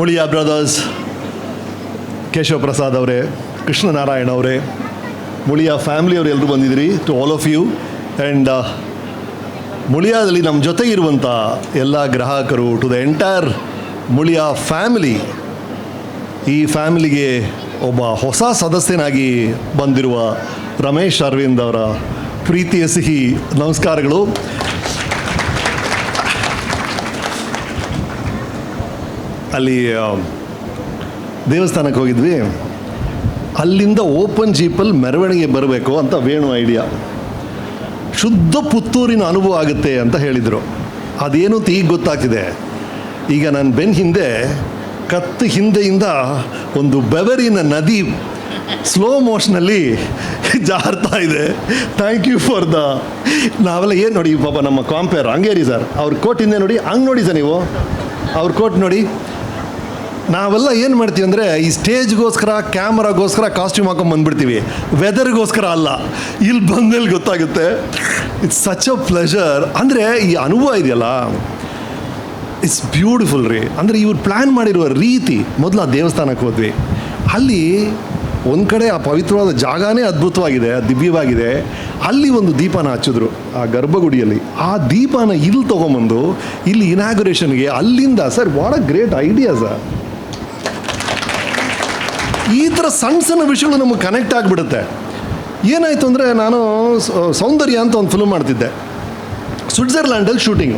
Muliya brothers Keshava Prasad ಅವರೇ, ಕೃಷ್ಣನಾರಾಯಣ ಅವರೇ, ಮುಳಿಯಾ ಫ್ಯಾಮಿಲಿಯವರು ಎಲ್ಲರೂ ಬಂದಿದ್ದೀರಿ to all of you and ಮುಳಿಯಾದಲ್ಲಿ ನಮ್ಮ ಜೊತೆ ಇರುವಂಥ ಎಲ್ಲ ಗ್ರಾಹಕರು to the entire Muliya family ಈ ಫ್ಯಾಮಿಲಿಗೆ ಒಬ್ಬ ಹೊಸ ಸದಸ್ಯನಾಗಿ ಬಂದಿರುವ ರಮೇಶ್ ಅರವಿಂದ್ ಅವರ ಪ್ರೀತಿಯ ಸಿಹಿ ನಮಸ್ಕಾರಗಳು. ಅಲ್ಲಿ ದೇವಸ್ಥಾನಕ್ಕೆ ಹೋಗಿದ್ವಿ. ಅಲ್ಲಿಂದ ಓಪನ್ ಜೀಪಲ್ಲಿ ಮೆರವಣಿಗೆ ಬರಬೇಕು ಅಂತ ವೇಣು ಐಡಿಯಾ ಶುದ್ಧ ಪುತ್ತೂರಿನ ಅನುಭವ ಆಗುತ್ತೆ ಅಂತ ಹೇಳಿದರು. ಅದೇನು ಈಗ ಗೊತ್ತಾಗ್ತಿದೆ? ಈಗ ನಾನು ಬೆನ್ನ ಹಿಂದೆ, ಕತ್ತು ಹಿಂದೆಯಿಂದ ಒಂದು ಬೆವರಿನ ನದಿ ಸ್ಲೋ ಮೋಷನಲ್ಲಿ ಜಾರ್ತಾ ಇದೆ. ಥ್ಯಾಂಕ್ ಯು ಫಾರ್ ದ ನಾವೆಲ್ಲ ಏನು ನೋಡಿ ಪಾಪ ನಮ್ಮ ಕಾಂಪೇರ್ ಹಂಗೇರಿ ಸರ್ ಅವ್ರ ಕೋಟ್ ಹಿಂದೆ ನೋಡಿ, ಹಂಗೆ ನೋಡಿ ಸರ್ ನೀವು. ಅವ್ರ ಕೋಟ್ ನೋಡಿ ನಾವೆಲ್ಲ ಏನು ಮಾಡ್ತೀವಿ ಅಂದರೆ ಈ ಸ್ಟೇಜ್ಗೋಸ್ಕರ, ಕ್ಯಾಮ್ರಾಗೋಸ್ಕರ ಕಾಸ್ಟ್ಯೂಮ್ ಹಾಕೊಂಡು ಬಂದ್ಬಿಡ್ತೀವಿ. ವೆದರ್ಗೋಸ್ಕರ ಅಲ್ಲ. ಇಲ್ಲಿ ಬಂದಲ್ಲಿ ಗೊತ್ತಾಗುತ್ತೆ. ಇಟ್ಸ್ ಸಚ್ ಅ ಪ್ಲೆಷರ್ ಅಂದರೆ ಈ ಅನುಭವ ಇದೆಯಲ್ಲ? ಇಟ್ಸ್ ಬ್ಯೂಟಿಫುಲ್ ರೀ. ಅಂದರೆ ಇವ್ರು ಪ್ಲ್ಯಾನ್ ಮಾಡಿರುವ ರೀತಿ ಮೊದಲು ಆ ದೇವಸ್ಥಾನಕ್ಕೆ ಹೋದ್ವಿ. ಅಲ್ಲಿ ಒಂದು ಕಡೆ ಆ ಪವಿತ್ರವಾದ ಜಾಗನೇ ಅದ್ಭುತವಾಗಿದೆ, ದಿವ್ಯವಾಗಿದೆ. ಅಲ್ಲಿ ಒಂದು ದೀಪನ ಹಚ್ಚಿದ್ರು ಆ ಗರ್ಭಗುಡಿಯಲ್ಲಿ. ಆ ದೀಪನ ಇಲ್ಲಿ ತೊಗೊಂಬಂದು ಇಲ್ಲಿ ಇನಾಗ್ರೇಷನ್ಗೆ ಅಲ್ಲಿಂದ, sir what a great idea sir ಈ ಥರ ಸಣ್ಣ ಸಣ್ಣ ವಿಷಯಗಳು ನಮಗೆ ಕನೆಕ್ಟ್ ಆಗಿಬಿಡುತ್ತೆ. ಏನಾಯಿತು ಅಂದರೆ ನಾನು ಸೌಂದರ್ಯ ಅಂತ ಒಂದು ಫಿಲ್ಮ್ ಮಾಡ್ತಿದ್ದೆ. ಸ್ವಿಟ್ಜರ್ಲ್ಯಾಂಡಲ್ಲಿ ಶೂಟಿಂಗ್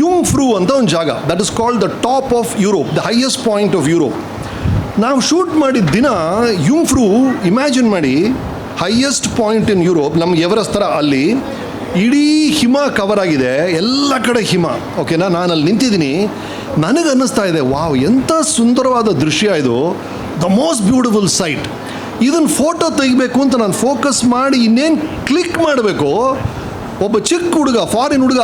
ಯುಂಗ್ ಫ್ರೂ ಅಂತ ಒಂದು ಜಾಗ that is called the top of Europe the highest point of Europe ನಾವು ಶೂಟ್ ಮಾಡಿದ ದಿನ ಯುಂಗ್ ಫ್ರೂ ಇಮ್ಯಾಜಿನ್ ಮಾಡಿ ಹೈಯೆಸ್ಟ್ ಪಾಯಿಂಟ್ ಇನ್ ಯುರೋಪ್ ನಮ್ಗೆ ಎವರೆಸ್ಟ್ ಥರ ಅಲ್ಲಿ ಇಡೀ ಹಿಮ ಕವರ್ ಆಗಿದೆ. ಎಲ್ಲ ಕಡೆ ಹಿಮ. ಓಕೆನಾ ನಾನು ಅಲ್ಲಿ ನಿಂತಿದ್ದೀನಿ. ನನಗೆ ಅನ್ನಿಸ್ತಾ ಇದೆ, ವಾವ್ ಎಂಥ ಸುಂದರವಾದ ದೃಶ್ಯ ಇದು. ದ ಮೋಸ್ಟ್ ಬ್ಯೂಟಿಫುಲ್ ಸೈಟ್ ಇದನ್ನು ಫೋಟೋ ತೆಗಿಬೇಕು ಅಂತ ನಾನು ಫೋಕಸ್ ಮಾಡಿ ಇನ್ನೇನು ಕ್ಲಿಕ್ ಮಾಡಬೇಕು, ಒಬ್ಬ ಚಿಕ್ಕ ಹುಡುಗ ಫಾರಿನ್ ಹುಡುಗ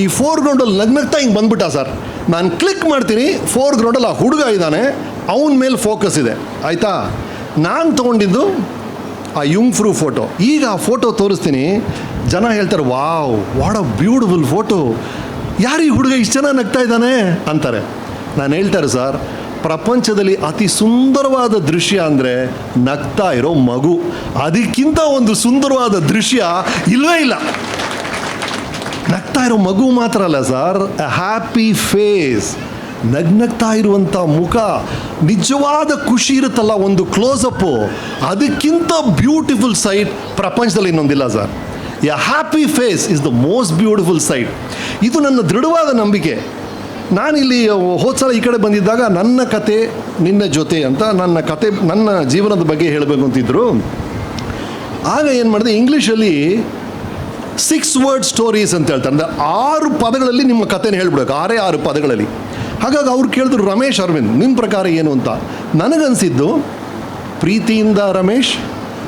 ಈ ಫೋರ್ ಗ್ರೌಂಡಲ್ಲಿ ನಗ್ನಗ್ತಾ ಹಿಂಗೆ ಬಂದ್ಬಿಟ್ಟ ಸರ್ ನಾನು ಕ್ಲಿಕ್ ಮಾಡ್ತೀನಿ ಫೋರ್ ಗ್ರೌಂಡಲ್ಲಿ ಆ ಹುಡುಗ ಇದ್ದಾನೆ, ಅವನ ಮೇಲೆ ಫೋಕಸ್ ಇದೆ. ಆಯಿತಾ? ನಾನು ತೊಗೊಂಡಿದ್ದು ಆ ಯುಂಗ್ ಫ್ರೂ ಫೋಟೋ ಈಗ ಆ ಫೋಟೋ ತೋರಿಸ್ತೀನಿ. ಜನ ಹೇಳ್ತಾರೆ, wow what a beautiful photo ಯಾರು ಹುಡುಗ ಇಷ್ಟು ಜನ ನಗ್ತಾ ಇದ್ದಾನೆ? ಅಂತಾರೆ. ನಾನು ಹೇಳ್ತಾರೆ, ಸರ್, ಪ್ರಪಂಚದಲ್ಲಿ ಅತಿ ಸುಂದರವಾದ ದೃಶ್ಯ ಅಂದರೆ ನಗ್ತಾ ಇರೋ ಮಗು. ಅದಕ್ಕಿಂತ ಒಂದು ಸುಂದರವಾದ ದೃಶ್ಯ ಇಲ್ಲವೇ ಇಲ್ಲ. ನಗ್ತಾ ಇರೋ ಮಗು ಮಾತ್ರ ಅಲ್ಲ, ಸರ್ ಹ್ಯಾಪಿ ಫೇಸ್ ನಗ್ನಗ್ತಾ ಇರುವಂಥ ಮುಖ, ನಿಜವಾದ ಖುಷಿ ಇರುತ್ತಲ್ಲ ಒಂದು ಕ್ಲೋಸಪ್ಪು ಅದಕ್ಕಿಂತ ಬ್ಯೂಟಿಫುಲ್ ಸೈಟ್ ಪ್ರಪಂಚದಲ್ಲಿ ಇನ್ನೊಂದಿಲ್ಲ sir. A happy face is the most beautiful sight ಇದು ನನ್ನ ದೃಢವಾದ ನಂಬಿಕೆ. ನಾನಿಲ್ಲಿ ಹೋದ ಸಲ ಈ ಕಡೆ ಬಂದಿದ್ದಾಗ ನನ್ನ ಕತೆ ನಿನ್ನ ಜೊತೆ ಅಂತ ನನ್ನ ಕತೆ, ನನ್ನ ಜೀವನದ ಬಗ್ಗೆ ಹೇಳಬೇಕು ಅಂತಿದ್ದರು ಆಗ ಏನು ಮಾಡಿದೆ, ಇಂಗ್ಲೀಷಲ್ಲಿ ಸಿಕ್ಸ್ ವರ್ಡ್ ಸ್ಟೋರೀಸ್ ಅಂತ ಹೇಳ್ತಾರೆ. ಅಂದರೆ ಆರು ಪದಗಳಲ್ಲಿ ನಿಮ್ಮ ಕಥೆನ ಹೇಳ್ಬಿಡ್ಬೇಕು. ಆರೇ ಆರು ಪದಗಳಲ್ಲಿ. ಹಾಗಾಗಿ ಅವ್ರು ಕೇಳಿದ್ರು, ರಮೇಶ್ ಅರವಿಂದ್ ನಿಮ್ಮ ಪ್ರಕಾರ ಏನು ಅಂತ? ನನಗನ್ಸಿದ್ದು, ಪ್ರೀತಿಯಿಂದ ರಮೇಶ್,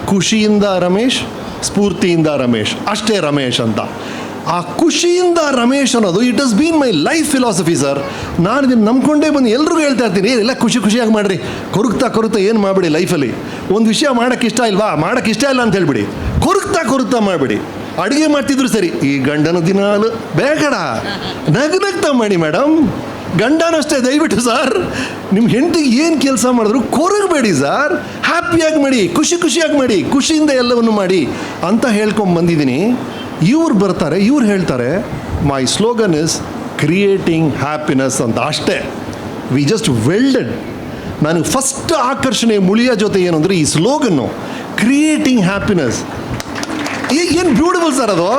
ಖುಷಿಯಿಂದ ರಮೇಶ್, ಸ್ಫೂರ್ತಿಯಿಂದ ರಮೇಶ್, ಅಷ್ಟೇ ರಮೇಶ್ ಅಂತ. ಆ ಖುಷಿಯಿಂದ ರಮೇಶ್ ಅನ್ನೋದು it has been my life philosophy sir ನಾನು ಇದನ್ನು ನಂಬ್ಕೊಂಡೇ ಬಂದು ಎಲ್ರಿಗೂ ಹೇಳ್ತಾ ಇರ್ತೀನಿ. ಎಲ್ಲ ಖುಷಿ ಖುಷಿಯಾಗಿ ಮಾಡಿರಿ. ಕೊರುಕ್ತಾ ಕೊರುತ್ತಾ ಏನು ಮಾಡಬೇಡಿ ಲೈಫಲ್ಲಿ ಒಂದು ವಿಷಯ ಮಾಡೋಕ್ಕೆ ಇಷ್ಟ ಇಲ್ವಾ? ಮಾಡೋಕ್ಕೆ ಇಷ್ಟ ಇಲ್ಲ ಅಂತ ಹೇಳ್ಬಿಡಿ. ಕೊರುಕ್ತಾ ಕೊರುತ್ತಾ ಮಾಡಬೇಡಿ. ಅಡುಗೆ ಮಾಡ್ತಿದ್ರು ಸರಿ. ಈ ಗಂಡನ ದಿನಾಲು ಬೇಕಡ. ನಗ್ನಗ್ತಾ ಮಾಡಿ ಮೇಡಮ್ ಗಂಡನಷ್ಟೇ, ದಯವಿಟ್ಟು ಸರ್. ನಿಮ್ಮ ಹೆಂಡತಿಗೆ ಏನು ಕೆಲಸ ಮಾಡಿದ್ರು ಕೊರಗಬೇಡಿ ಸರ್. ಹ್ಯಾಪಿಯಾಗಿ ಮಾಡಿ, ಖುಷಿ ಖುಷಿಯಾಗಿ ಮಾಡಿ, ಖುಷಿಯಿಂದ ಎಲ್ಲವನ್ನು ಮಾಡಿ ಅಂತ ಹೇಳ್ಕೊಂಡು ಬಂದಿದ್ದೀನಿ. ಇವ್ರು ಬರ್ತಾರೆ, ಇವ್ರು ಹೇಳ್ತಾರೆ my slogan is creating happiness ಅಂತ. ಅಷ್ಟೇ. ವಿ ಜಸ್ಟ್ ವೆಲ್ಡೆಡ್ ನನಗೆ ಫಸ್ಟ್ ಆಕರ್ಷಣೆ ಮುಳಿಯ ಜೊತೆ ಏನು ಅಂದರೆ ಈ ಸ್ಲೋಗನ್ನು ಕ್ರಿಯೇಟಿಂಗ್ ಹ್ಯಾಪಿನೆಸ್ ಏನು ಬ್ಯೂಟಿಫುಲ್ ಸರ್ ಅದು?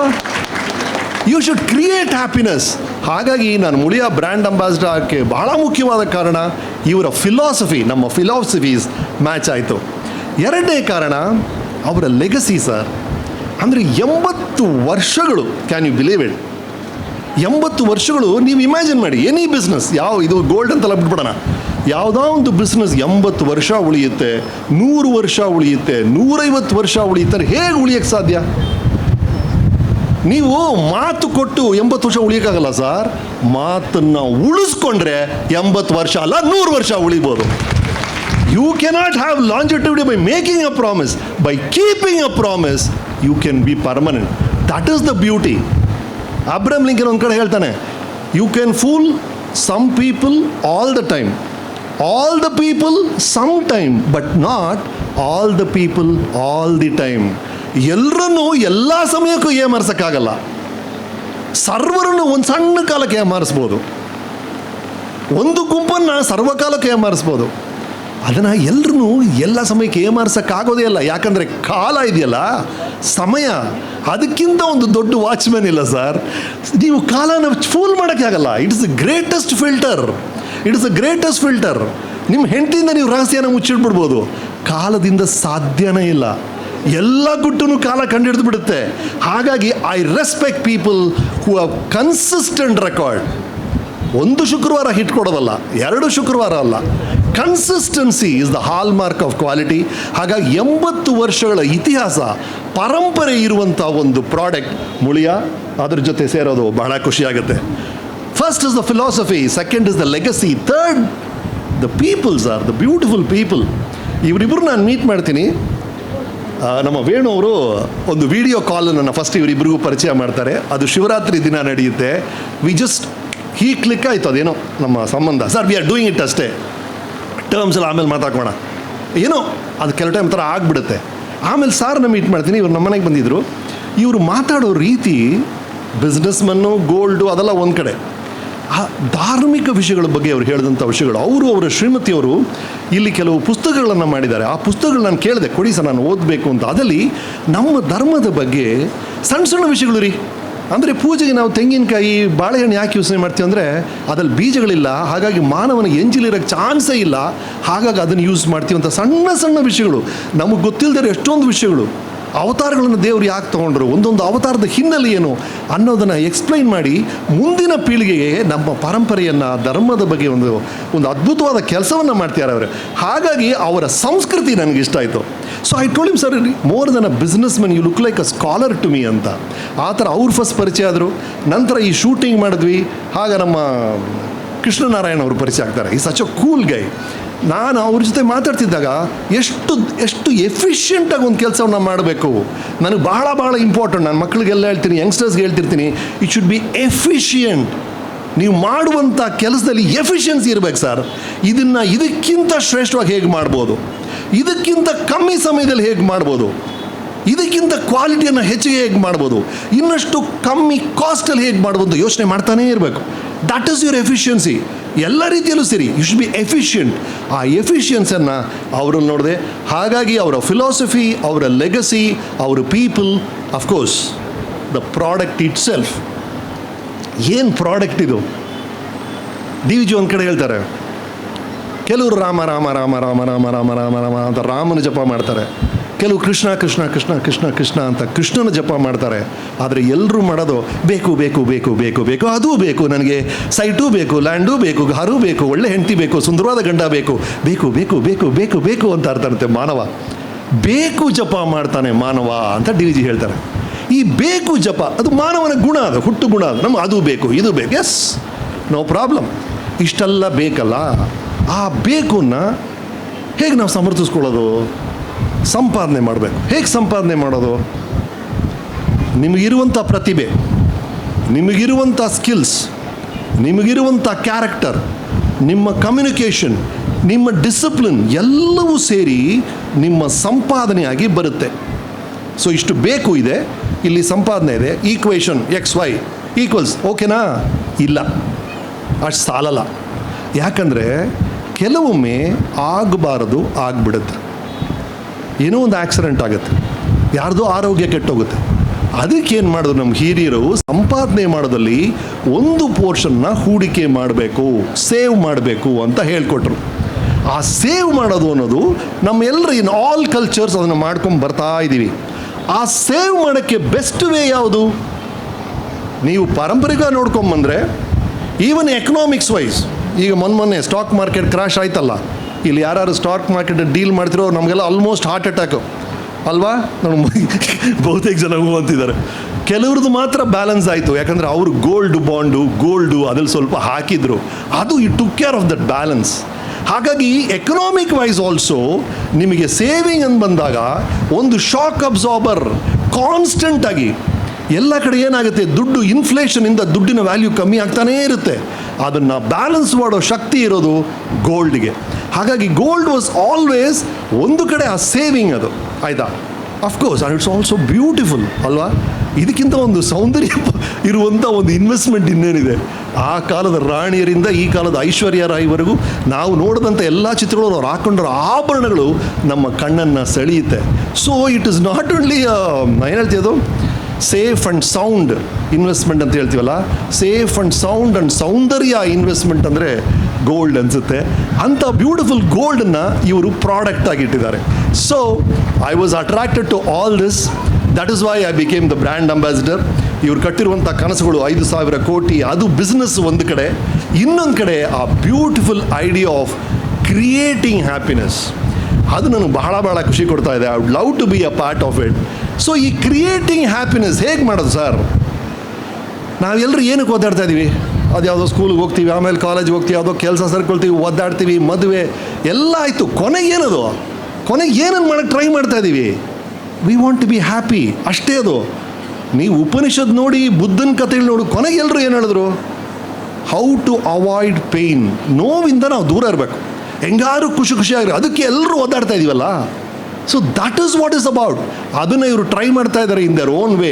ಯು ಶುಡ್ ಕ್ರಿಯೇಟ್ ಹ್ಯಾಪಿನೆಸ್ ಹಾಗಾಗಿ ನಾನು ಮುಳಿಯ ಬ್ರ್ಯಾಂಡ್ ಅಂಬಾಸಿಡರ್ ಆಗಕ್ಕೆ ಬಹಳ ಮುಖ್ಯವಾದ ಕಾರಣ ಇವರ ಫಿಲಾಸಫಿ ನಮ್ಮ ಫಿಲಾಸಫೀಸ್ ಮ್ಯಾಚ್ ಆಯಿತು. ಎರಡನೇ ಕಾರಣ, ಅವರ ಲೆಗಸಿ ಸರ್ ಅಂದರೆ ಎಂಬತ್ತು ವರ್ಷಗಳು ಕ್ಯಾನ್ ಯು ಬಿಲೀವ್ ಇಟ್ ಎಂಬತ್ತು ವರ್ಷಗಳು ನೀವು ಇಮ್ಯಾಜಿನ್ ಮಾಡಿ ಎನಿ ಬಿಸ್ನೆಸ್ ಯಾವ ಇದು ಗೋಲ್ಡ್ ಅಂತೆಲ್ಲ ಬಿಟ್ಬಿಡೋಣ. ಯಾವುದೋ ಒಂದು ಬಿಸ್ನೆಸ್ ಎಂಬತ್ತು ವರ್ಷ ಉಳಿಯುತ್ತೆ, ನೂರು ವರ್ಷ ಉಳಿಯುತ್ತೆ, ನೂರೈವತ್ತು ವರ್ಷ ಉಳಿಯುತ್ತೆ ಹೇಗೆ ಉಳಿಯೋಕ್ಕೆ ಸಾಧ್ಯ? ನೀವು ಮಾತು ಕೊಟ್ಟು ಎಂಬತ್ತು ವರ್ಷ ಉಳಿಯೋಕ್ಕಾಗಲ್ಲ ಸರ್? ಮಾತನ್ನು ಉಳಿಸ್ಕೊಂಡ್ರೆ ಎಂಬತ್ತು ವರ್ಷ ಅಲ್ಲ, ನೂರು ವರ್ಷ ಉಳಿಬೋದು. You cannot have longevity by making a promise by keeping a promise you can be permanent that is the beauty Abraham Lincoln ಒಂದು ಕಡೆ ಹೇಳ್ತಾನೆ you can fool some people all the time all the people some time but not all the people all the time ಎಲ್ಲರನ್ನೂ ಎಲ್ಲ ಸಮಯಕ್ಕೂ ಏಮಾರಿಸೋಕ್ಕಾಗಲ್ಲ. ಸರ್ವರನ್ನು ಒಂದು ಸಣ್ಣ ಕಾಲಕ್ಕೆ ಏಮಾರಿಸ್ಬೋದು. ಒಂದು ಗುಂಪನ್ನು ಸರ್ವಕಾಲಕ್ಕೆ ಏಮಾರಿಸ್ಬೋದು. ಅದನ್ನು ಎಲ್ಲರೂ ಎಲ್ಲ ಸಮಯಕ್ಕೆ ಏಮಾರಿಸೋಕ್ಕಾಗೋದೇ ಇಲ್ಲ. ಯಾಕಂದರೆ ಕಾಲ ಇದೆಯಲ್ಲ, ಸಮಯ, ಅದಕ್ಕಿಂತ ಒಂದು ದೊಡ್ಡ ವಾಚ್ಮ್ಯಾನ್ ಇಲ್ಲ ಸರ್. ನೀವು ಕಾಲನ ಫೂಲ್ ಮಾಡೋಕ್ಕೆ ಆಗಲ್ಲ it's the greatest filter it's the greatest filter ನಿಮ್ಮ ಹೆಂಡತಿಯಿಂದ ನೀವು ರಹಸ್ಯನ ಮುಚ್ಚಿಟ್ಬಿಡ್ಬೋದು. ಕಾಲದಿಂದ ಸಾಧ್ಯನೇ ಇಲ್ಲ. ಎಲ್ಲ ಗುಟ್ಟನು ಕಾಲ ಕಂಡಿಡಿದು ಬಿಡುತ್ತೆ. ಹಾಗಾಗಿ I respect people who have consistent record ಒಂದು ಶುಕ್ರವಾರ ಹಿಟ್ ಕೊಡೋದಲ್ಲ, ಎರಡು ಶುಕ್ರವಾರ ಅಲ್ಲ. Consistency is the hallmark of quality ಹಾಗಾಗಿ ಎಂಬತ್ತು ವರ್ಷಗಳ ಇತಿಹಾಸ, ಪರಂಪರೆ ಇರುವಂಥ ಒಂದು ಪ್ರಾಡಕ್ಟ್ ಮುಳಿಯ, ಅದ್ರ ಜೊತೆ ಸೇರೋದು ಬಹಳ ಖುಷಿಯಾಗುತ್ತೆ first is the philosophy second is the legacy third the peoples are the beautiful people ಇವರಿಬ್ಬರು ನಾನು ಮೀಟ್ ಮಾಡ್ತೀನಿ. ನಮ್ಮ ವೇಣು ಅವರು ಒಂದು ವಿಡಿಯೋ ಕಾಲ್ ನನ್ನ ಫಸ್ಟ್ ಇವರಿಬ್ಬರಿಗೂ ಪರಿಚಯ ಮಾಡ್ತಾರೆ. ಅದು ಶಿವರಾತ್ರಿ ದಿನ ನಡೆಯುತ್ತೆ. ವಿ ಜಸ್ಟ್ ಹೀ ಕ್ಲಿಕ್ ಆಯಿತು ಅದೇನೋ ನಮ್ಮ ಸಂಬಂಧ. Sir we are doing it ಅಷ್ಟೇ. ಟರ್ಮ್ಸ್ ಎಲ್ಲ ಆಮೇಲೆ ಮಾತಾಡ್ಕೋಣ ಏನೋ, ಅದು ಕೆಲವು ಟೈಮ್ ಥರ ಆಗಿಬಿಡುತ್ತೆ. ಆಮೇಲೆ ಸಾರ್ನ ಮೀಟ್ ಮಾಡ್ತೀನಿ. ಇವ್ರು ನಮ್ಮ ಮನೆಗೆ ಬಂದಿದ್ದರು ಇವರು ಮಾತಾಡೋ ರೀತಿ ಬಿಸ್ನೆಸ್ಮನ್ನು ಗೋಲ್ಡು ಅದೆಲ್ಲ ಒಂದು ಕಡೆ. ಆ ಧಾರ್ಮಿಕ ವಿಷಯಗಳ ಬಗ್ಗೆ ಅವರು ಹೇಳಿದಂಥ ವಿಷಯಗಳು, ಅವರು ಅವರ ಶ್ರೀಮತಿಯವರು ಇಲ್ಲಿ ಕೆಲವು ಪುಸ್ತಕಗಳನ್ನು ಮಾಡಿದ್ದಾರೆ. ಆ ಪುಸ್ತಕಗಳು ನಾನು ಕೇಳಿದೆ, ಕೊಡಿ ಸರ್, ನಾನು ಓದಬೇಕು ಅಂತ. ಅದಲ್ಲಿ ನಮ್ಮ ಧರ್ಮದ ಬಗ್ಗೆ ಸಣ್ಣ ಸಣ್ಣ ವಿಷಯಗಳು ರೀ. ಅಂದರೆ ಪೂಜೆಗೆ ನಾವು ತೆಂಗಿನಕಾಯಿ, ಬಾಳೆಹಣ್ಣು ಯಾಕೆ ಯೋಚನೆ ಮಾಡ್ತೀವಿ ಅಂದರೆ ಅದ್ರಲ್ಲಿ ಬೀಜಗಳಿಲ್ಲ, ಹಾಗಾಗಿ ಮಾನವನಿಗೆ ಎಂಜಿಲಿರೋಕ್ಕೆ ಚಾನ್ಸೇ ಇಲ್ಲ. ಹಾಗಾಗಿ ಅದನ್ನು ಯೂಸ್ ಮಾಡ್ತೀವಿ ಸಣ್ಣ ಸಣ್ಣ ವಿಷಯಗಳು. ನಮಗೆ ಗೊತ್ತಿಲ್ಲದೆ ಎಷ್ಟೊಂದು ವಿಷಯಗಳು. ಅವತಾರಗಳನ್ನು ದೇವರು ಯಾಕೆ ತೊಗೊಂಡ್ರು? ಒಂದೊಂದು ಅವತಾರದ ಹಿನ್ನೆಲೆ ಏನು ಅನ್ನೋದನ್ನು ಎಕ್ಸ್ಪ್ಲೈನ್ ಮಾಡಿ ಮುಂದಿನ ಪೀಳಿಗೆಗೆ ನಮ್ಮ ಪರಂಪರೆಯನ್ನು, ಧರ್ಮದ ಬಗ್ಗೆ ಒಂದು ಒಂದು ಅದ್ಭುತವಾದ ಕೆಲಸವನ್ನು ಮಾಡ್ತಿದ್ದಾರೆ ಅವರು. ಹಾಗಾಗಿ ಅವರ ಸಂಸ್ಕೃತಿ ನನಗೆ ಇಷ್ಟ ಆಯಿತು. So I told him sir more than a businessman you look like a scholar to me ಅಂತ. ಆ ಥರ ಅವ್ರು ಫಸ್ಟ್ ಪರಿಚಯ ಆದರು. ನಂತರ ಈ ಶೂಟಿಂಗ್ ಮಾಡಿದ್ವಿ. ಆಗ ನಮ್ಮ ಕೃಷ್ಣನಾರಾಯಣ ಅವರು ಪರಿಚಯ ಆಗ್ತಾರೆ. ಈ ಸಚ್ ಅ ಕೂಲ್ ಗೈ ನಾನು ಅವ್ರ ಜೊತೆ ಮಾತಾಡ್ತಿದ್ದಾಗ ಎಷ್ಟು ಎಷ್ಟು ಎಫಿಷಿಯೆಂಟಾಗಿ ಒಂದು ಕೆಲಸವನ್ನು ಮಾಡಬೇಕು. ನನಗೆ ಬಹಳ ಬಹಳ ಇಂಪಾರ್ಟೆಂಟ್ ನನ್ನ ಮಕ್ಕಳಿಗೆಲ್ಲ ಹೇಳ್ತೀನಿ ಯಂಗ್ಸ್ಟರ್ಸ್ಗೆ ಹೇಳ್ತಿರ್ತೀನಿ ಇಟ್ ಶುಡ್ ಬಿ ಎಫಿಷಿಯೆಂಟ್ ನೀವು ಮಾಡುವಂಥ ಕೆಲಸದಲ್ಲಿ ಎಫಿಷಿಯನ್ಸಿ ಇರಬೇಕು ಸರ್ ಇದನ್ನು ಇದಕ್ಕಿಂತ ಶ್ರೇಷ್ಠವಾಗಿ ಹೇಗೆ ಮಾಡ್ಬೋದು? ಇದಕ್ಕಿಂತ ಕಮ್ಮಿ ಸಮಯದಲ್ಲಿ ಹೇಗೆ ಮಾಡ್ಬೋದು? ಇದಕ್ಕಿಂತ ಕ್ವಾಲಿಟಿಯನ್ನು ಹೆಚ್ಚಿಗೆ ಹೇಗೆ ಮಾಡ್ಬೋದು? ಇನ್ನಷ್ಟು ಕಮ್ಮಿ ಕಾಸ್ಟಲ್ಲಿ ಹೇಗೆ ಮಾಡ್ಬೋದು ಯೋಚನೆ ಮಾಡ್ತಾನೇ ಇರಬೇಕು. ದಟ್ ಈಸ್ ಯುವರ್ ಎಫಿಷಿಯನ್ಸಿ ಎಲ್ಲ ರೀತಿಯಲ್ಲೂ ಸರಿ. ಯು ಶುಡ್ ಬಿ ಎಫಿಷಿಯಂಟ್ ಆ ಎಫಿಷಿಯನ್ಸನ್ನು ಅವರನ್ನು ನೋಡಿದೆ, ಹಾಗಾಗಿ ಅವರ ಫಿಲಾಸಫಿ ಅವರ ಲೆಗಸಿ ಅವರ people of course the product itself ಏನು ಪ್ರಾಡಕ್ಟ್ ಇದು? ಡಿ ವಿ ಜಿ ಒಂದು ಕಡೆ ಹೇಳ್ತಾರೆ, ಕೆಲವರು ರಾಮ ರಾಮ ರಾಮ ರಾಮ ರಾಮ ರಾಮ ರಾಮ ರಾಮ ಅಂತ ರಾಮನ ಜಪ ಮಾಡ್ತಾರೆ. ಕೆಲವು ಕೃಷ್ಣ ಕೃಷ್ಣ ಕೃಷ್ಣ ಕೃಷ್ಣ ಕೃಷ್ಣ ಅಂತ ಕೃಷ್ಣನ ಜಪ ಮಾಡ್ತಾರೆ. ಆದರೆ ಎಲ್ಲರೂ ಮಾಡೋದು ಬೇಕು ಬೇಕು ಬೇಕು ಬೇಕು ಬೇಕು, ಅದೂ ಬೇಕು ನನಗೆ. ಸೈಟೂ ಬೇಕು, ಲ್ಯಾಂಡೂ ಬೇಕು ಗಾರು ಬೇಕು, ಒಳ್ಳೆ ಹೆಂಡತಿ ಬೇಕು, ಸುಂದರವಾದ ಗಂಡ ಬೇಕು. ಬೇಕು ಬೇಕು ಬೇಕು ಬೇಕು ಬೇಕು ಅಂತ ಇರ್ತಾರಂತೆ ಮಾನವ. ಬೇಕು ಜಪ ಮಾಡ್ತಾನೆ ಮಾನವ ಅಂತ ಡಿ ಜಿ ಹೇಳ್ತಾರೆ. ಈ ಬೇಕು ಜಪ, ಅದು ಮಾನವನ ಗುಣ ಅದು, ಹುಟ್ಟು ಗುಣ ಅದು. ನಮ್ಗೆ ಅದು ಬೇಕು, ಇದು ಬೇಕು, ಎಸ್, ನೋ ಪ್ರಾಬ್ಲಮ್. ಇಷ್ಟೆಲ್ಲ ಬೇಕಲ್ಲ. ಆ ಬೇಕನ್ನ ಹೇಗೆ ನಾವು ಸಮರ್ಥಿಸ್ಕೊಳ್ಳೋದು? ಸಂಪಾದನೆ ಮಾಡಬೇಕು. ಹೇಗೆ ಸಂಪಾದನೆ ಮಾಡೋದು? ನಿಮಗಿರುವಂಥ ಪ್ರತಿಭೆ ನಿಮಗಿರುವಂಥ ಸ್ಕಿಲ್ಸ್ ನಿಮಗಿರುವಂಥ ಕ್ಯಾರೆಕ್ಟರ್ ನಿಮ್ಮ ಕಮ್ಯುನಿಕೇಷನ್ ನಿಮ್ಮ ಡಿಸಿಪ್ಲಿನ್ ಎಲ್ಲವೂ ಸೇರಿ ನಿಮ್ಮ ಸಂಪಾದನೆಯಾಗಿ ಬರುತ್ತೆ. ಸೊ ಇಷ್ಟು ಬೇಕು ಇದೆ. ಇಲ್ಲಿ ಸಂಪಾದನೆ ಇದೆ. ಈಕ್ವೇಷನ್ ಎಕ್ಸ್ ವೈ ಈಕ್ವಲ್ಸ್ ಓಕೆನಾ ಇಲ್ಲ. ಅಷ್ಟು ಸಾಲಲ್ಲ. ಯಾಕಂದರೆ ಕೆಲವೊಮ್ಮೆ ಆಗಬಾರದು, ಆಗಿಬಿಡುತ್ತೆ. ಏನೋ ಒಂದು ಆಕ್ಸಿಡೆಂಟ್ ಆಗುತ್ತೆ. ಯಾರ್ದೋ ಆರೋಗ್ಯ ಕೆಟ್ಟೋಗುತ್ತೆ. ಅದಕ್ಕೆ ಏನು ಮಾಡಿದ್ರು ನಮ್ಮ ಹಿರಿಯರು, ಸಂಪಾದನೆ ಮಾಡೋದಲ್ಲಿ ಒಂದು ಪೋರ್ಷನ್ನ ಹೂಡಿಕೆ ಮಾಡಬೇಕು ಸೇವ್ ಮಾಡಬೇಕು ಅಂತ ಹೇಳ್ಕೊಟ್ರು. ಆ ಸೇವ್ ಮಾಡೋದು ಅನ್ನೋದು ನಮ್ಮೆಲ್ಲರ ಇನ್ ಆಲ್ ಕಲ್ಚರ್ಸ್ ಅದನ್ನು ಮಾಡ್ಕೊಂಡು ಬರ್ತಾ ಇದ್ದೀವಿ ಆ ಸೇವ್ ಮಾಡೋಕ್ಕೆ ಬೆಸ್ಟ್ ವೇ ಯಾವುದು? ನೀವು ಪಾರಂಪರಿಕ ನೋಡ್ಕೊಂಬಂದರೆ ಈವನ್ ಎಕನಾಮಿಕ್ಸ್ ವೈಸ್ ಈಗ ಮೊನ್ನೆ ಮೊನ್ನೆ ಸ್ಟಾಕ್ ಮಾರ್ಕೆಟ್ ಕ್ರಾಶ್ ಆಯ್ತಲ್ಲ ಇಲ್ಲಿ ಯಾರು ಸ್ಟಾಕ್ ಮಾರ್ಕೆಟ್ ಡೀಲ್ ಮಾಡ್ತಿರೋ ನಮಗೆಲ್ಲ ಆಲ್ಮೋಸ್ಟ್ ಹಾರ್ಟ್ ಅಟ್ಯಾಕು ಅಲ್ವಾ? ನಾನು ಬಹುತೇಕ ಜನ ಹೂ ಅಂತಿದ್ದಾರೆ. ಕೆಲವ್ರದ್ದು ಮಾತ್ರ ಬ್ಯಾಲೆನ್ಸ್ ಆಯಿತು. ಯಾಕಂದರೆ ಅವರು ಗೋಲ್ಡ್ ಬಾಂಡು ಗೋಲ್ಡು ಅದ್ರಲ್ಲಿ ಸ್ವಲ್ಪ ಹಾಕಿದ್ರು. ಅದು ಈ took care of that balance ಹಾಗಾಗಿ ಎಕನಾಮಿಕ್ ವೈಸ್ ಆಲ್ಸೋ ನಿಮಗೆ ಸೇವಿಂಗ್ ಅಂತ ಬಂದಾಗ ಒಂದು ಶಾಕ್ ಅಬ್ಸಾರ್ಬರ್ ಕಾನ್ಸ್ಟೆಂಟ್ ಆಗಿ ಎಲ್ಲ ಕಡೆ ಏನಾಗುತ್ತೆ? ದುಡ್ಡು ಇನ್ಫ್ಲೇಷನಿಂದ ದುಡ್ಡಿನ ವ್ಯಾಲ್ಯೂ ಕಮ್ಮಿ ಆಗ್ತಾನೇ ಇರುತ್ತೆ. ಅದನ್ನು ಬ್ಯಾಲೆನ್ಸ್ ಮಾಡೋ ಶಕ್ತಿ ಇರೋದು ಗೋಲ್ಡ್ಗೆ ಹಾಗಾಗಿ ಗೋಲ್ಡ್ ವಾಸ್ ಆಲ್ವೇಸ್ ಒಂದು ಕಡೆ ಆ ಸೇವಿಂಗ್ ಅದು, ಆಯಿತಾ? Of course and it's also beautiful ಅಲ್ವಾ? ಇದಕ್ಕಿಂತ ಒಂದು ಸೌಂದರ್ಯ ಇರುವಂಥ ಒಂದು ಇನ್ವೆಸ್ಟ್ಮೆಂಟ್ ಇನ್ನೇನಿದೆ. ಆ ಕಾಲದ ರಾಣಿಯರಿಂದ ಈ ಕಾಲದ ಐಶ್ವರ್ಯ ರಾಯಿವರೆಗೂ ನಾವು ನೋಡಿದಂಥ ಎಲ್ಲ ಚಿತ್ರಗಳು ಅವ್ರು ಹಾಕೊಂಡಿರೋ ಆಭರಣಗಳು ನಮ್ಮ ಕಣ್ಣನ್ನು ಸೆಳೆಯುತ್ತೆ. So it is not only ಏನು ಹೇಳ್ತೀಯದು ಸೇಫ್ ಆ್ಯಂಡ್ ಸೌಂಡ್ ಇನ್ವೆಸ್ಟ್ಮೆಂಟ್ ಅಂತ ಹೇಳ್ತೀವಲ್ಲ? ಸೇಫ್ ಆ್ಯಂಡ್ ಸೌಂಡ್ ಆ್ಯಂಡ್ ಸೌಂದರ್ಯ ಇನ್ವೆಸ್ಟ್ಮೆಂಟ್ ಅಂದರೆ ಗೋಲ್ಡ್ ಅನಿಸುತ್ತೆ. ಅಂಥ ಬ್ಯೂಟಿಫುಲ್ ಗೋಲ್ಡನ್ನು ಇವರು product ಆಗಿಟ್ಟಿದ್ದಾರೆ so I was attracted to all this that is why I became the brand ambassador ಇವರು ಕಟ್ಟಿರುವಂಥ ಕನಸುಗಳು ಐದು ಸಾವಿರ ಕೋಟಿ, ಅದು ಬಿಸ್ನೆಸ್ ಒಂದು ಕಡೆ. ಇನ್ನೊಂದು ಕಡೆ ಆ beautiful idea of creating happiness ಅದು ನನಗೆ ಬಹಳ ಬಹಳ ಖುಷಿ ಕೊಡ್ತಾ ಇದೆ. I would love to be a part of it so ಈ ಕ್ರಿಯೇಟಿಂಗ್ ಹ್ಯಾಪಿನೆಸ್ ಹೇಗೆ ಮಾಡೋದು ಸರ್ ನಾವೆಲ್ಲರೂ ಏನಕ್ಕೆ ಓದಾಡ್ತಾ ಇದ್ದೀವಿ ಅದು ಯಾವುದೋ ಸ್ಕೂಲ್ಗೆ ಹೋಗ್ತೀವಿ, ಆಮೇಲೆ ಕಾಲೇಜ್ಗೆ ಹೋಗ್ತೀವಿ, ಯಾವುದೋ ಕೆಲಸ ಸರ್ಕೊಳ್ತೀವಿ, ಒದ್ದಾಡ್ತೀವಿ, ಮದುವೆ, ಎಲ್ಲ ಆಯಿತು. ಕೊನೆಗೆ ಏನದು? ಕೊನೆಗೆ ಏನನ್ನು ಮಾಡೋಕ್ಕೆ ಟ್ರೈ ಮಾಡ್ತಾ ಇದ್ದೀವಿ we want to be happy ಅಷ್ಟೇ ಅದು. ನೀವು ಉಪನಿಷತ್ ನೋಡಿ, ಬುದ್ಧನ ಕಥೆಗಳು ನೋಡಿ, ಕೊನೆಗೆ ಎಲ್ಲರೂ ಏನು ಹೇಳಿದ್ರು? ಹೌ ಟು ಅವಾಯ್ಡ್ ಪೇಯ್ನ್ ನೋವಿಂದ ನಾವು ದೂರ ಇರಬೇಕು. ಹೆಂಗಾರು ಖುಷಿ ಖುಷಿಯಾಗಿರೋ ಅದಕ್ಕೆ ಎಲ್ಲರೂ ಓದಾಡ್ತಾ ಇದೀವಲ್ಲ? So that is what is about ಅದನ್ನು ಇವರು ಟ್ರೈ ಮಾಡ್ತಾ ಇದ್ದಾರೆ ಇನ್ ದರ್ ಓನ್ ವೇ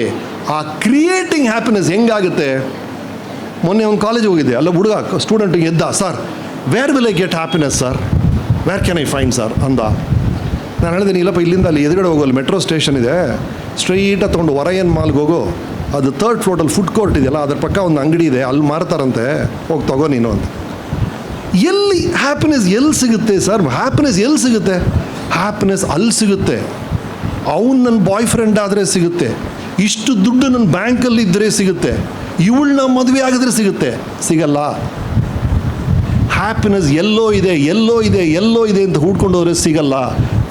ಆ ಕ್ರಿಯೇಟಿಂಗ್ ಹ್ಯಾಪಿನೆಸ್ ಹೆಂಗಾಗುತ್ತೆ? ಮೊನ್ನೆ ಒಂದು ಕಾಲೇಜ್ ಹೋಗಿದ್ದೆ. ಅಲ್ಲ, ಹುಡುಗ ಸ್ಟೂಡೆಂಟಿಗೆ ಎದ್ದ sir where will I get happiness sir where can I find sir ಅಂದ. ನಾನು ಹೇಳಿದೆ ಇಲ್ಲಪ್ಪ, ಇಲ್ಲಿಂದ ಅಲ್ಲಿ ಎದುರುಗಡೆ ಹೋಗೋಲ್ಲ ಮೆಟ್ರೋ ಸ್ಟೇಷನ್ ಇದೆ. ಸ್ಟ್ರೈಟಾಗಿ ತೊಗೊಂಡು ವರಯನ್ ಮಾಲ್ಗೆ ಹೋಗು? ಅದು ತರ್ಡ್ ಫ್ಲೋಟಲ್ಲಿ ಫುಡ್ ಕೋರ್ಟ್ ಇದೆಯಲ್ಲ, ಅದ್ರ ಪಕ್ಕ ಒಂದು ಅಂಗಡಿ ಇದೆ, ಅಲ್ಲಿ ಮಾರ್ತಾರಂತೆ. ಹೋಗಿ ತಗೋ ನೀನು ಅಂತ. ಎಲ್ಲಿ ಹ್ಯಾಪಿನೆಸ್ ಎಲ್ಲಿ ಸಿಗುತ್ತೆ ಸರ್ ಹ್ಯಾಪಿನೆಸ್ ಎಲ್ಲಿ ಸಿಗುತ್ತೆ? ಹ್ಯಾಪಿನೆಸ್ ಅಲ್ಲಿ ಸಿಗುತ್ತೆ. ಅವನು ನನ್ನ ಬಾಯ್ ಫ್ರೆಂಡ್ ಆದರೆ ಸಿಗುತ್ತೆ. ಇಷ್ಟು ದುಡ್ಡು ನನ್ನ ಬ್ಯಾಂಕಲ್ಲಿ ಇದ್ದರೆ ಸಿಗುತ್ತೆ. ಇವಳನ್ನ ಮದುವೆ ಆಗಿದ್ರೆ ಸಿಗುತ್ತೆ. ಸಿಗಲ್ಲ. ಹ್ಯಾಪಿನೆಸ್ ಎಲ್ಲೋ ಇದೆ ಎಲ್ಲೋ ಇದೆ ಎಲ್ಲೋ ಇದೆ ಅಂತ ಹುಡ್ಕೊಂಡೋದ್ರೆ ಸಿಗಲ್ಲ.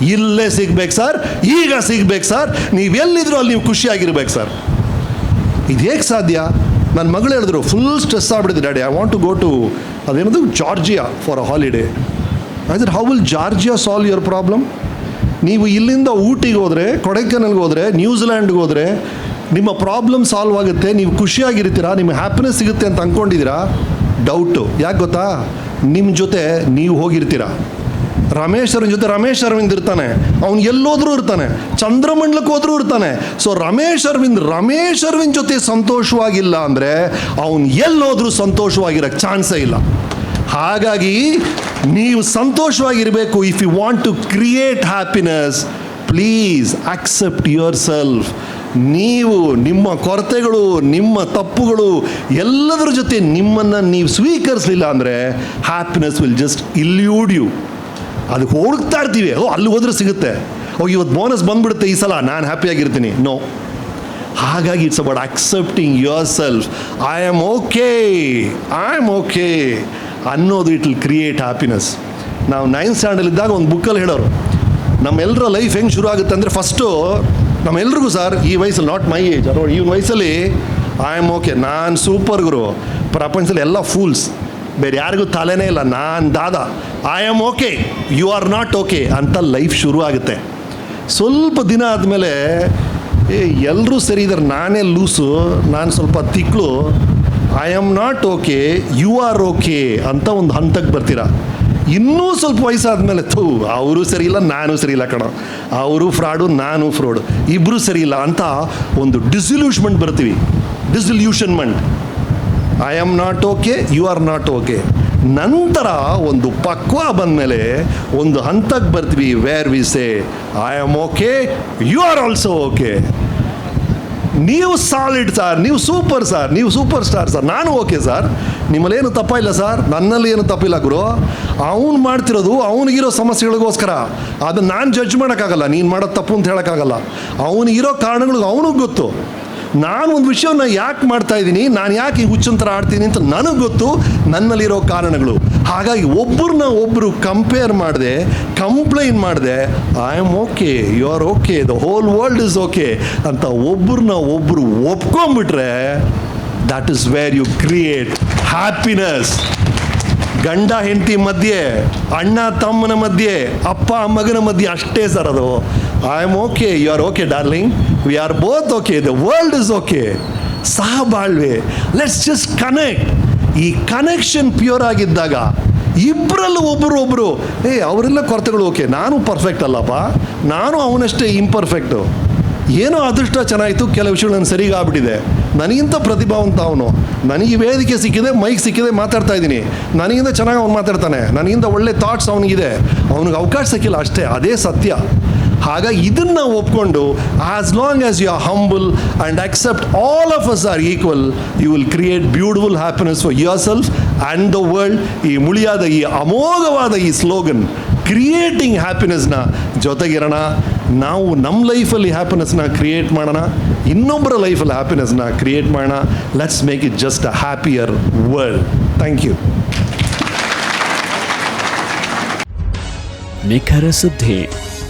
ಇಲ್ಲೇ ಸಿಗ್ಬೇಕು ಸರ್ ಈಗ ಸಿಗ್ಬೇಕು ಸರ್ ನೀವು ಎಲ್ಲಿದ್ರು ಅಲ್ಲಿ ನೀವು ಖುಷಿಯಾಗಿರ್ಬೇಕು ಸರ್ ಇದು ಹೇಗೆ ಸಾಧ್ಯ? ನನ್ನ ಮಗಳು ಹೇಳಿದ್ರು full stress ಆಗ್ಬಿಡಿದೆ daddy I want to go to ಅದೇನದು? Georgia for a holiday ಐದ್ರೆ how will Georgia solve your problem ನೀವು ಇಲ್ಲಿಂದ ಊಟಿಗೆ ಹೋದರೆ, ಕೊಡೈಕೆನಲ್ಗೆ ಹೋದರೆ ನ್ಯೂಜಿಲ್ಯಾಂಡ್ಗೆ ಹೋದರೆ, ನಿಮ್ಮ ಪ್ರಾಬ್ಲಮ್ ಸಾಲ್ವ್ ಆಗುತ್ತೆ, ನೀವು ಖುಷಿಯಾಗಿರ್ತೀರಾ ನಿಮ್ಮ ಹ್ಯಾಪಿನೆಸ್ ಸಿಗುತ್ತೆ ಅಂತ ಅಂದ್ಕೊಂಡಿದ್ದೀರಾ ಡೌಟು ಯಾಕೆ ಗೊತ್ತಾ? ನಿಮ್ಮ ಜೊತೆ ನೀವು ಹೋಗಿರ್ತೀರಾ. ರಮೇಶ್ ಅರವಿಂದ್ ಜೊತೆ ರಮೇಶ್ ಅರವಿಂದ್ ಇರ್ತಾನೆ. ಅವ್ನು ಎಲ್ಲೋದ್ರೂ ಇರ್ತಾನೆ. ಚಂದ್ರಮಂಡಲಕ್ಕೆ ಹೋದ್ರೂ ಇರ್ತಾನೆ. ಸೊ ರಮೇಶ್ ಅರವಿಂದ್ ರಮೇಶ್ ಅರವಿಂದ್ ಜೊತೆ ಸಂತೋಷವಾಗಿಲ್ಲ ಅಂದರೆ ಅವನು ಎಲ್ಲೋದ್ರೂ ಸಂತೋಷವಾಗಿರೋಕ್ಕೆ ಚಾನ್ಸೇ ಇಲ್ಲ. ಹಾಗಾಗಿ ನೀವು ಸಂತೋಷವಾಗಿರಬೇಕು. If you want to create happiness please accept yourself ನೀವು, ನಿಮ್ಮ ಕೊರತೆಗಳು, ನಿಮ್ಮ ತಪ್ಪುಗಳು ಎಲ್ಲದರ ಜೊತೆ ನಿಮ್ಮನ್ನು ನೀವು ಸ್ವೀಕರಿಸಲಿಲ್ಲ ಅಂದರೆ happiness will just elude you ಅದಕ್ಕೆ ಹುಡುಕ್ತಾ ಇರ್ತೀವಿ. ಓ, ಅಲ್ಲಿ ಹೋದ್ರೆ ಸಿಗುತ್ತೆ. ಓ, ಇವತ್ತು ಬೋನಸ್ ಬಂದ್ಬಿಡುತ್ತೆ ಈ ಸಲ. ನಾನು ಹ್ಯಾಪಿಯಾಗಿರ್ತೀನಿ ನೋ ಹಾಗಾಗಿ it's about accepting yourself I am okay I am okay ಅನ್ನೋದು ಇಟ್ ವಿಲ್ ಕ್ರಿಯೇಟ್ ಹ್ಯಾಪಿನೆಸ್ ನಾವು ನೈನ್ತ್ ಸ್ಟ್ಯಾಂಡಲ್ ಇದ್ದಾಗ ಒಂದು ಬುಕ್ಕಲ್ಲಿ ಹೇಳೋರು. ನಮ್ಮೆಲ್ಲರ ಲೈಫ್ ಹೆಂಗೆ ಶುರು ಆಗುತ್ತೆ ಅಂದರೆ ಫಸ್ಟು ನಮ್ಮೆಲ್ರಿಗೂ ಸರ್ ಈ ವಯಸ್ಸಲ್ಲಿ ನಾಟ್ ಮೈ ಏಜ್ ಅರೋ ಈ ವಯಸ್ಸಲ್ಲಿ ಐ ಆಮ್ ಓಕೆ ನಾನು ಸೂಪರ್ ಗುರು. ಪ್ರಪಂಚದಲ್ಲಿ ಎಲ್ಲ ಫೂಲ್ಸ್ ಬೇರೆ ಯಾರಿಗೂ ತಲೆನೇ ಇಲ್ಲ. ನಾನು ದಾದ I am okay you are not okay ಅಂತ ಲೈಫ್ ಶುರು ಆಗುತ್ತೆ ಸ್ವಲ್ಪ ದಿನ ಆದಮೇಲೆ, ಏ ಎಲ್ಲರೂ ಸರಿ ಇದ್ದಾರೆ ನಾನೇ ಲೂಸು ನಾನು ಸ್ವಲ್ಪ ತಿಕ್ಳು. I am not okay you are okay ಅಂತ ಒಂದು ಹಂತಕ್ಕೆ ಬರ್ತೀರಾ. ಇನ್ನೂ ಸ್ವಲ್ಪ ವಯಸ್ಸಾದಮೇಲೆ, ಥೂ, ಅವರು ಸರಿ ಇಲ್ಲ, ನಾನು ಸರಿ ಇಲ್ಲ ಕಣ. ಅವರು ಫ್ರಾಡು, ನಾನು ಫ್ರಾಡು. ಇಬ್ಬರು ಸರಿ ಇಲ್ಲ ಅಂತ ಒಂದು ಡಿಸಲ್ಯೂಷನ್ಮೆಂಟ್ ಬರ್ತೀವಿ. Disillusionment I am not okay you are not okay ನಂತರ ಒಂದು ಪಕ್ವ ಬಂದಮೇಲೆ ಒಂದು ಹಂತಕ್ಕೆ ಬರ್ತೀವಿ where we say I am okay you are also okay ನೀವು ಸಾಲಿಡ್ ಸರ್ ನೀವು ಸೂಪರ್ ಸರ್ ನೀವು ಸೂಪರ್ ಸ್ಟಾರ್ ಸರ್ ನಾನು ಓಕೆ ಸರ್ ನಿಮ್ಮಲ್ಲಿ ಏನು ತಪ್ಪಿಲ್ಲ ಸರ್ ನನ್ನಲ್ಲಿ ಏನು ತಪ್ಪಿಲ್ಲ ಗುರು. ಅವ್ನು ಮಾಡ್ತಿರೋದು ಅವನಿಗಿರೋ ಸಮಸ್ಯೆಗಳಿಗೋಸ್ಕರ. ಅದನ್ನು ನಾನು ಜಡ್ಜ್ ಮಾಡೋಕ್ಕಾಗಲ್ಲ, ನೀನು ಮಾಡೋದು ತಪ್ಪು ಅಂತ ಹೇಳೋಕ್ಕಾಗಲ್ಲ. ಅವನಿಗಿರೋ ಕಾರಣಗಳು ಅವನಿಗೆ ಗೊತ್ತು. ನಾನು ಒಂದು ವಿಷಯವನ್ನು ಯಾಕೆ ಮಾಡ್ತಾ ಇದ್ದೀನಿ? ನಾನು ಯಾಕೆ ಈ ಹುಚ್ಚಂತರ ಆಡ್ತೀನಿ ಅಂತ ನನಗೆ ಗೊತ್ತು. ನನ್ನಲ್ಲಿರೋ ಕಾರಣಗಳು. ಹಾಗಾಗಿ ಒಬ್ಬರನ್ನ ಒಬ್ಬರು ಕಂಪೇರ್ ಮಾಡಿದೆ ಕಂಪ್ಲೈನ್ ಮಾಡಿದೆ I am okay you are okay the whole world is okay ಅಂತ ಒಬ್ಬರನ್ನ ಒಬ್ಬರು ಒಪ್ಕೊಂಬಿಟ್ರೆ that is where you create happiness ಗಂಡ, ಹೆಂಡತಿ ಮಧ್ಯೆ, ಅಣ್ಣ, ತಮ್ಮನ ಮಧ್ಯೆ, ಅಪ್ಪ, ಮಗನ ಮಧ್ಯೆ ಅಷ್ಟೇ ಸರ್ ಅದು. I am okay you are okay darling we are both okay the world is okay ಸಹ ಬಾಳ್ವೆ ಲೆಟ್ಸ್ ಜಸ್ಟ್ ಕನೆಕ್ಟ್ ಈ ಕನೆಕ್ಷನ್ ಪ್ಯೂರ್ ಆಗಿದ್ದಾಗ ಇಬ್ಬರಲ್ಲೂ ಒಬ್ಬರು ಒಬ್ಬರು ಏ, ಅವರೆಲ್ಲ ಕೊರತೆಗಳು ಓಕೆ ನಾನು ಪರ್ಫೆಕ್ಟ್ ಅಲ್ಲಪ್ಪ. ನಾನು ಅವನಷ್ಟೇ ಇಂಪರ್ಫೆಕ್ಟು ಏನೋ ಅದೃಷ್ಟ ಚೆನ್ನಾಯಿತು. ಕೆಲವು ವಿಷಯಗಳು ನಾನು ಸರಿಗೆ ನನಗಿಂತ ಪ್ರತಿಭಾವಂತ ಅವನು. ನನಗೆ ವೇದಿಕೆ ಸಿಕ್ಕಿದೆ ಮೈಕ್ ಸಿಕ್ಕಿದೆ, ಮಾತಾಡ್ತಾ ಇದ್ದೀನಿ. ನನಗಿಂತ ಚೆನ್ನಾಗಿ ಅವ್ನು ಮಾತಾಡ್ತಾನೆ. ನನಗಿಂತ ಒಳ್ಳೆ ಥಾಟ್ಸ್ ಅವನಿಗಿದೆ. ಅವನಿಗೆ ಅವಕಾಶ ಸಿಕ್ಕಿಲ್ಲ. ಅಷ್ಟೇ, ಅದೇ ಸತ್ಯ. ಹಾಗಾಗಿ ಇದನ್ನು ಒಪ್ಕೊಂಡು as long as you are humble and accept all of us are equal you will create beautiful happiness for yourself and the world ಈ ಮುಳಿಯಾದ ಈ ಅಮೋಘವಾದ ಈ ಸ್ಲೋಗನ್ ಕ್ರಿಯೇಟಿಂಗ್ ಹ್ಯಾಪಿನೆಸ್ನ ಜೊತೆಗಿರೋಣ. ನಾವು ನಮ್ಮ ಲೈಫಲ್ಲಿ ಹ್ಯಾಪಿನೆಸ್ನ ಕ್ರಿಯೇಟ್ ಮಾಡೋಣ. ಇನ್ನೊಬ್ಬರ ಲೈಫಲ್ಲಿ ಹ್ಯಾಪಿನೆಸ್ನ ಕ್ರಿಯೇಟ್ ಮಾಡೋಣ. Let's make it just a happier world thank you ನಿಖರ ಸುದ್ದಿ.